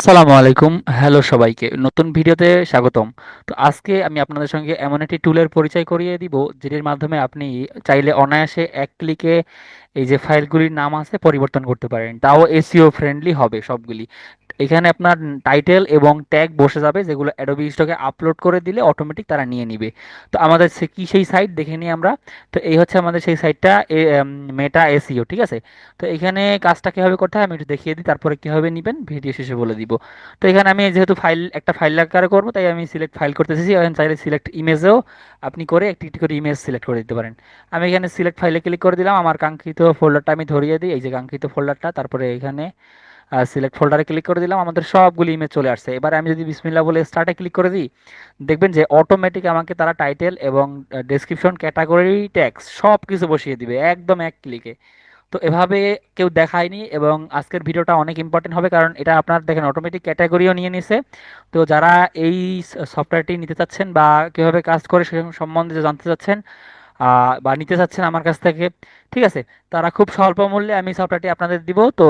আসসালামু আলাইকুম। হ্যালো সবাইকে। নতুন ভিডিওতে স্বাগতম। তো আজকে আমি আপনাদের সঙ্গে এমন একটি টুলের পরিচয় করিয়ে দিব, যেটির মাধ্যমে আপনি চাইলে অনায়াসে এক ক্লিকে এই যে ফাইলগুলির নাম আছে, পরিবর্তন করতে পারেন। তাও এসইও ফ্রেন্ডলি হবে সবগুলি। এখানে আপনার টাইটেল এবং ট্যাগ বসে যাবে, যেগুলো অ্যাডোবি স্টকে আপলোড করে দিলে অটোমেটিক তারা নিয়ে নিবে। তো আমাদের কি সেই সাইট দেখে নিই আমরা। তো এই হচ্ছে আমাদের সেই সাইটটা মেটা এসইও ঠিক আছে? তো এখানে কাজটা কীভাবে করতে হয় আমি একটু দেখিয়ে দিই, তারপরে কীভাবে নেবেন, ভিডিও শেষে বলে দিব। তো এখানে আমি যেহেতু ফাইল একটা ফাইল আকারে করব, তাই আমি সিলেক্ট ফাইল করতেছি। এখানে চাইলে সিলেক্ট ইমেজেও আপনি করে একটি একটি করে ইমেজ সিলেক্ট করে দিতে পারেন। আমি এখানে সিলেক্ট ফাইলে ক্লিক করে দিলাম। আমার কাঙ্ক্ষিত ফোল্ডারটা আমি ধরিয়ে দিই। এই যে কাঙ্ক্ষিত ফোল্ডারটা তারপরে এখানে সিলেক্ট ফোল্ডারে ক্লিক করে দিলাম। আমাদের সবগুলি ইমেজ চলে আসছে। এবার আমি যদি বিসমিল্লা বলে স্টার্টে ক্লিক করে দিই, দেখবেন যে অটোমেটিক আমাকে তারা টাইটেল এবং ডেসক্রিপশন ক্যাটাগরি ট্যাক্স সব কিছু বসিয়ে দিবে। একদম এক ক্লিকে তো এভাবে কেউ দেখায়নি এবং আজকের ভিডিওটা অনেক ইম্পর্টেন্ট হবে কারণ এটা আপনার দেখেন অটোমেটিক ক্যাটাগরিও নিয়ে নিছে। তো যারা এই সফটওয়্যারটি নিতে চাচ্ছেন বা কীভাবে কাজ করে সে সম্বন্ধে জানতে চাচ্ছেন বা নিতে চাচ্ছেন আমার কাছ থেকে, ঠিক আছে? তারা খুব স্বল্প মূল্যে আমি সফটওয়্যারটি আপনাদের দিব। তো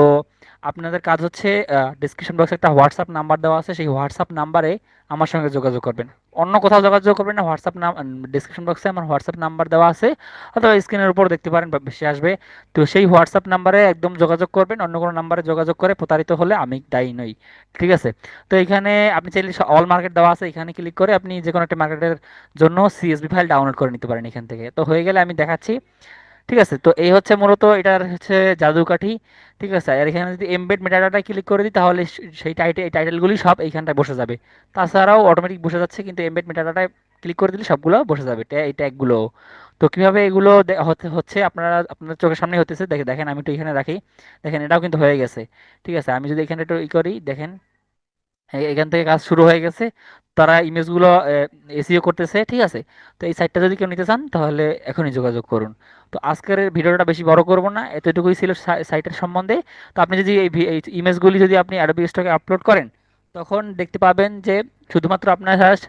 আপনাদের কাজ হচ্ছে ডিসক্রিপশন বক্সে একটা হোয়াটসঅ্যাপ নাম্বার দেওয়া আছে। সেই হোয়াটসঅ্যাপ নাম্বারে আমার সঙ্গে যোগাযোগ করবেন। অন্য কোথাও যোগাযোগ করবেন না হোয়াটসঅ্যাপ নাম ডিসক্রিপশন বক্সে আমার হোয়াটসঅ্যাপ নাম্বার দেওয়া আছে, অথবা স্ক্রিনের উপর দেখতে পারেন, বা বেশি আসবে। তো সেই হোয়াটসঅ্যাপ নাম্বারে একদম যোগাযোগ করবেন, অন্য কোনো নাম্বারে যোগাযোগ করে প্রতারিত হলে আমি দায়ী নই, ঠিক আছে? তো এখানে আপনি চাইলে অল মার্কেট দেওয়া আছে, এখানে ক্লিক করে আপনি যে কোনো একটা মার্কেটের জন্য সিএসবি ফাইল ডাউনলোড করে নিতে পারেন এখান থেকে। তো হয়ে গেলে আমি দেখাচ্ছি ঠিক আছে? তো এই হচ্ছে মূলত এটার হচ্ছে জাদুকাঠি, ঠিক আছে? আর এখানে যদি এমবেড মেটাডাটা ক্লিক করে দিই, তাহলে সেই টাইটেল এই টাইটেলগুলি সব এইখানটায় বসে যাবে। তাছাড়াও অটোমেটিক বসে যাচ্ছে, কিন্তু এমবেড মেটাডাটায় ক্লিক করে দিলে সবগুলো বসে যাবে এই ট্যাগগুলো তো কীভাবে এগুলো হচ্ছে আপনারা আপনার চোখের সামনে হতেছে। দেখে, দেখেন, আমি একটু এখানে রাখি। দেখেন, এটাও কিন্তু হয়ে গেছে। ঠিক আছে? আমি যদি এখানে একটু ই করি, দেখেন এখান থেকে কাজ শুরু হয়ে গেছে। তারা ইমেজগুলো এসিও করতেছে, ঠিক আছে? তো এই সাইটটা যদি কেউ নিতে চান, তাহলে এখনই যোগাযোগ করুন। তো আজকের ভিডিওটা বেশি বড় করব না, এতটুকুই ছিল সাইটের সম্বন্ধে। তো আপনি যদি এই ইমেজগুলি যদি আপনি অ্যাডোবি স্টকে আপলোড করেন তখন দেখতে পাবেন যে শুধুমাত্র আপনার just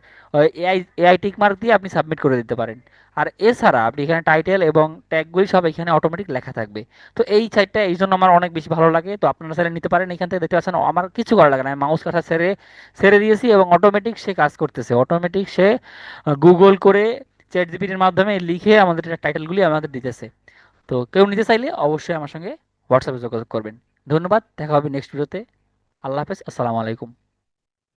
AI AI tick mark দিয়ে আপনি সাবমিট করে দিতে পারেন। আর এছাড়া আপনি এখানে টাইটেল এবং ট্যাগগুলি সব এখানে অটোমেটিক লেখা থাকবে। তো এই সাইটটা এই জন্য আমার অনেক বেশি ভালো লাগে। তো আপনারা স্যারে নিতে পারেন। এখান থেকে দেখতে পাচ্ছেন আমার কিছু করা লাগে না। আমি মাউস কাঠা সেরে সেরে দিয়েছি এবং অটোমেটিক সে কাজ করতেছে। অটোমেটিক সে গুগল করে চ্যাট জিপিটির মাধ্যমে লিখে আমাদের টাইটেলগুলি আমাদের দিতেছে। তো কেউ নিতে চাইলে অবশ্যই আমার সঙ্গে হোয়াটসঅ্যাপে যোগাযোগ করবেন। ধন্যবাদ। দেখা হবে নেক্সট ভিডিওতে আল্লাহ হাফেজ। আসসালামু আলাইকুম।